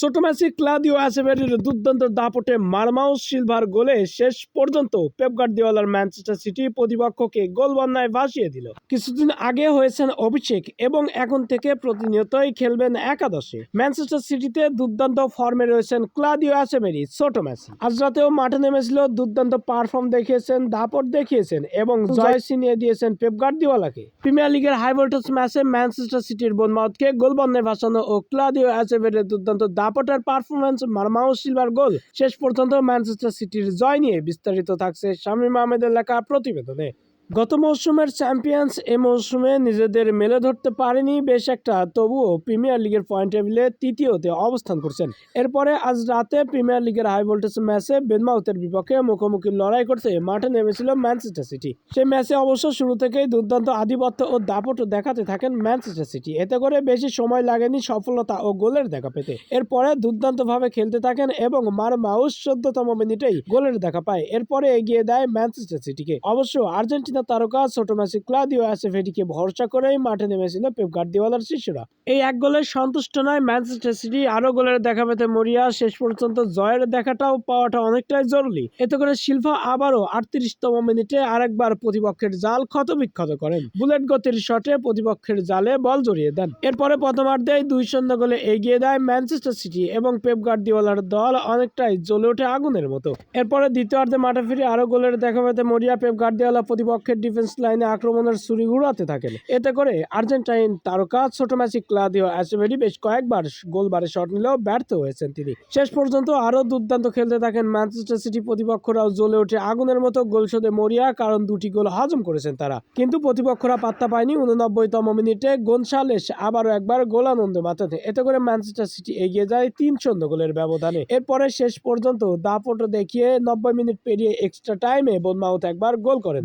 ছোট ম্যাচে ক্লাদিও অ্যাসেভেরির দুর্দান্ত দাপটে মারমাউস সিলভার গোলে শেষ পর্যন্ত পেপ গার্দিওলার ম্যানচেস্টার সিটি প্রতিপক্ষকে গোল বন্যায় ভাসিয়ে দিল। কিছুদিন আগে হয়েছেন অভিষেক এবং এখন থেকে প্রতিনিয়তই খেলবেন একাদশে। ম্যানচেস্টার সিটিতে দুর্দান্ত ফর্মে রয়েছেন ক্লাদিও অ্যাসেভেরি ছোট ম্যাচে আজ রাতেও মাঠে নেমেছিল, দুর্দান্ত পারফর্ম দেখিয়েছেন, দাপট দেখিয়েছেন এবং জয় ছিনিয়ে দিয়েছেন পেপ গার্দিওলাকে। প্রিমিয়ার লিগের হাই ভোল্টেজ ম্যাচে ম্যানচেস্টার সিটির বোনমাউথকে গোল বন্যায় ভাসানো ও ক্লাদিও অ্যাসেভেরের দুর্দান্ত দাপটের পারফরমেন্স মারমাও সিলভার গোল। শেষ পর্যন্ত ম্যানচেস্টার সিটির জয় নিয়ে বিস্তারিত থাকছে শামীম আহমেদের লেখা প্রতিবেদনে। গত মৌসুমের চ্যাম্পিয়ন্স এ মৌসুমে নিজেদের মেলে ধরতে পারেনি বেশ একটা, তবুও প্রিমিয়ার লিগের পয়েন্ট টেবিলে তৃতীয়তে অবস্থান করছেন। এরপরে আজ রাতে প্রিমিয়ার লিগের হাই ভোল্টেজ ম্যাচে বেনমাউথের বিপক্ষে মুখোমুখি লড়াই করতে মাঠে নেমেছিল ম্যানচেস্টার সিটি। সেই ম্যাচে অবশ্য শুরু থেকেই দুর্দান্ত আধিপত্য ও দাপট দেখাতে থাকেন ম্যানচেস্টার সিটি। এতে করে বেশি সময় লাগেনি সফলতা ও গোলের দেখা পেতে। এরপরে দুর্দান্তভাবে খেলতে থাকেন এবং মার মাউস চোদ্দতম মিনিটেই গোলের দেখা পায়। এরপরে এগিয়ে দেয় ম্যানচেস্টার সিটিকে। অবশ্য আর্জেন্টিনা তারকা ছোট ম্যাচে ক্লাদিও অ্যাসেভেটিকে ভরসা করেই মাঠে নেমেছিল পেপ গার্দিওয়ালার শিষ্যরা। এই এক গোলে সন্তুষ্ট নয় ম্যানচেস্টার সিটি আরও গোলের দেখা পেতে মরিয়া। শেষ পর্যন্ত জয়ের দেখাটাও পাওয়াটা অনেকটাই জরুরি। এতে করে শিল্পা আবারও আটত্রিশতম মিনিটে আরেকবার প্রতিপক্ষের জাল ক্ষতবিক্ষত করেন। বুলেট গতির শটে প্রতিপক্ষের জালে বল জড়িয়ে দেন। এরপরে প্রথমার্ধেই দুই শূন্য গোলে এগিয়ে দেয় ম্যানচেস্টার সিটি এবং পেপ গার্দিওলার দল অনেকটাই জ্বলে ওঠে আগুনের মতো। এরপরে দ্বিতীয়ার্ধে মাঠে ফিরে আরও গোলের দেখা পেতে মরিয়া, পেপ গার্দিওলা প্রতিপক্ষের ডিফেন্স লাইনে আক্রমণের ছুরি ঘুরাতে থাকেন। এতে করে আর্জেন্টাইন তারকা ছোট ম্যাচে ক্লাদিও অ্যাসেভেরি বেশ কয়েকবার গোলবারে শট নিলেও ব্যর্থ হয়েছেন তিনি। শেষ পর্যন্ত আরও দুর্দান্ত খেলতে থাকেন ম্যানচেস্টার সিটি প্রতিপক্ষরাও জ্বলে ওঠে আগুনের মতো গোল শোধে মরিয়া, কারণ দুটি গোল হজম করেছেন তারা। কিন্তু প্রতিপক্ষরা পাত্তা পায়নি উননব্বইতম মিনিটে। গোনসালেস আবারও একবার গোল আনন্দ মাতাতে। এতে করে ম্যানচেস্টার সিটি এগিয়ে যায় তিন শূন্য গোলের ব্যবধানে। এরপরে শেষ পর্যন্ত দাপট দেখিয়ে নব্বই মিনিট পেরিয়ে এক্সট্রা টাইমে বেনমাউথ একবার গোল করেন।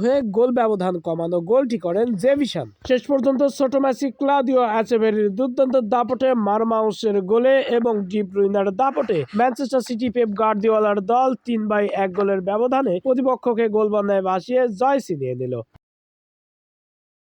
হয়ে গোল ব্যবধান কমানো গোলটি করেন জেভিশন। শেষ পর্যন্ত ছোট ম্যাচি ক্লাদিও অ্যাচেভেরির দুর্দান্ত দাপটে মারমাউসের গোলে এবং ডিপ রুইনার দাপটে ম্যানচেস্টার সিটি পেপ গার্দিওয়ালার দল তিন বাই এক গোলের ব্যবধানে প্রতিপক্ষকে গোল বন্ধায় ভাসিয়ে জয় ছিনিয়ে নিল।